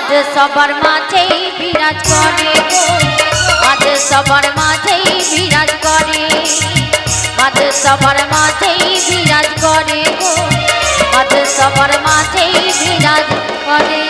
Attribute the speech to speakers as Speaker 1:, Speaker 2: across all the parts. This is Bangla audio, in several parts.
Speaker 1: আজ সবার মাঝেই বিরাজ করে আজ সবার মাঝেই বিরাজ করে। আজ সবার মাঝেই বিরাজ করে আজ সবার মাঝেই বিরাজ করে।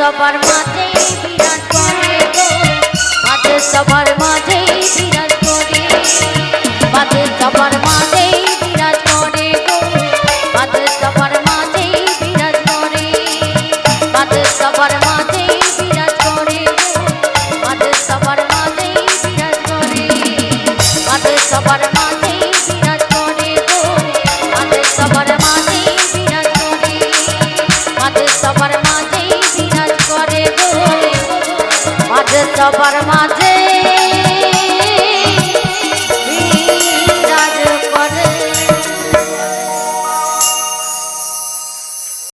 Speaker 1: সবার মাঝে বিরাট করে গো। মাঝে সবার মাঝে বিরাট করে। মাঝে সবার মাঝে বিরাট করে গো। মাঝে সবার মাঝে বিরাট করে। মাঝে সবার মাঝে বিরাট করে মাঝে সবার মাঝে বিরাট করে। মাঝে সবার